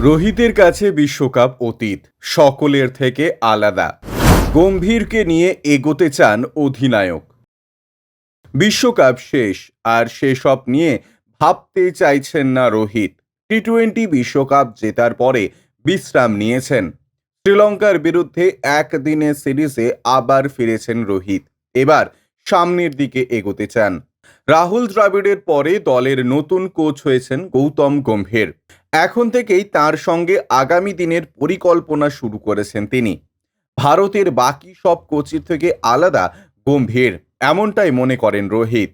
রোহিতের কাছে বিশ্বকাপ অতীত, সকলের থেকে আলাদা। গম্ভীরকে নিয়ে এগোতে চান অধিনায়ক। বিশ্বকাপ শেষ, আর সেসব নিয়ে ভাবতে চাইছেন না রোহিত। টি টোয়েন্টি বিশ্বকাপ জেতার পরে বিশ্রাম নিয়েছেন। শ্রীলঙ্কার বিরুদ্ধে একদিনের সিরিজে আবার ফিরেছেন রোহিত। এবার সামনের দিকে এগোতে চান। রাহুল দ্রাবিড়ের পরে দলের নতুন কোচ হয়েছেন গৌতম গম্ভীর। এখন থেকেই তার সঙ্গে আগামী দিনের পরিকল্পনা শুরু করেছেন তিনি। ভারতের বাকি সব কোচের থেকে আলাদা গম্ভীর, এমনটাই মনে করেন রোহিত।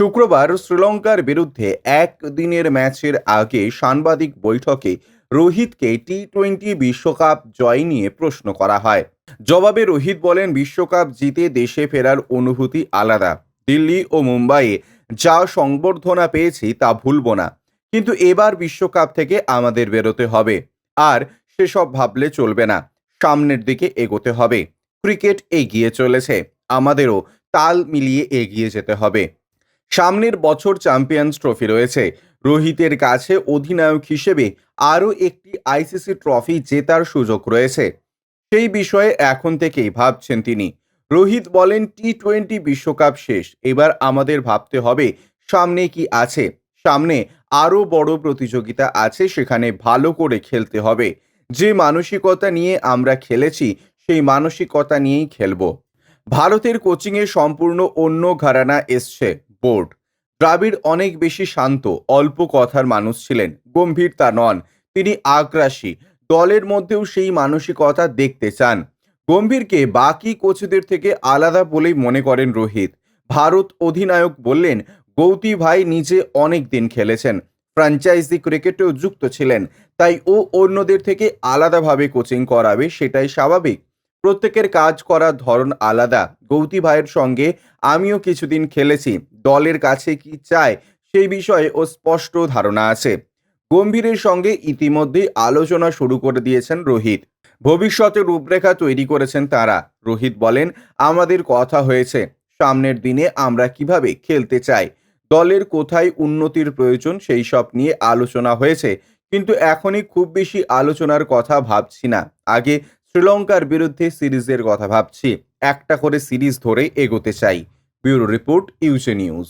শুক্রবার শ্রীলঙ্কার বিরুদ্ধে একদিনের ম্যাচের আগে সাংবাদিক বৈঠকে রোহিতকে টি টোয়েন্টি বিশ্বকাপ জয় নিয়ে প্রশ্ন করা হয়। জবাবে রোহিত বলেন, বিশ্বকাপ জিতে দেশে ফেরার অনুভূতি আলাদা। দিল্লি ও মুম্বাইয়ে যা সংবর্ধনা পেয়েছি তা ভুলব না। কিন্তু এবার বিশ্বকাপ থেকে আমাদের বেরোতে হবে। আর সেসব ভাবলে চলবে না। সামনের দিকে এগোতে হবে। ক্রিকেট এগিয়ে চলেছে। আমাদেরও তাল মিলিয়ে এগিয়ে যেতে হবে। সামনের বছর চ্যাম্পিয়ন্স ট্রফি রয়েছে। রোহিতের কাছে অধিনায়ক হিসেবে আরও একটি আইসিসি ট্রফি জেতার সুযোগ রয়েছে। সেই বিষয়ে এখন থেকেই ভাবছেন তিনি। রোহিত বলেন টি টোয়েন্টি বিশ্বকাপ শেষ। এবার আমাদের ভাবতে হবে, সামনে কি আছে? সামনে আরও বড় প্রতিযোগিতা আছে, সেখানে ভালো করে খেলতে হবে। যে মানসিকতা নিয়ে আমরা খেলেছি, সেই মানসিকতা নিয়েই খেলব। ভারতের কোচিংয়ে সম্পূর্ণ অন্য ঘরানা এসছে বোর্ড। দ্রাবিড় অনেক বেশি শান্ত, অল্প কথার মানুষ ছিলেন, গম্ভীর তা নন। তিনি আগ্রাসী, দলের মধ্যেও সেই মানসিকতা দেখতে চান। গম্ভীরকে বাকি কোচদের থেকে আলাদা বলেই মনে করেন রোহিত। ভারত অধিনায়ক বললেন, গৌতী ভাই নিজে অনেক দিন খেলেছেন ফ্র্যাঞ্চাইজি ক্রিকেটেও যুক্ত ছিলেন, তাই ও অন্যদের থেকে আলাদাভাবে কোচিং করাবে সেটাই স্বাভাবিক। প্রত্যেকের কাজ করার ধরন আলাদা। গৌতী ভাইয়ের সঙ্গে আমিও কিছুদিন খেলেছি, দলের কাছে কি চায় সেই বিষয়ে ও স্পষ্ট ধারণা আছে। গম্ভীরের সঙ্গে ইতিমধ্যেই আলোচনা শুরু করে দিয়েছেন রোহিত। ভবিষ্যতে রূপরেখা তৈরি করেছেন তারা। রোহিত বলেন, আমাদের কথা হয়েছে, সামনের দিনে আমরা কীভাবে খেলতে চাই? দলের কোথায় উন্নতির প্রয়োজন সেই সব নিয়ে আলোচনা হয়েছে, কিন্তু এখনই খুব বেশি আলোচনার কথা ভাবছি না। আগে শ্রীলঙ্কার বিরুদ্ধে সিরিজের কথা ভাবছি। একটা করে সিরিজ ধরে এগোতে চাই। ব্যুরো রিপোর্ট, ইউজে নিউজ।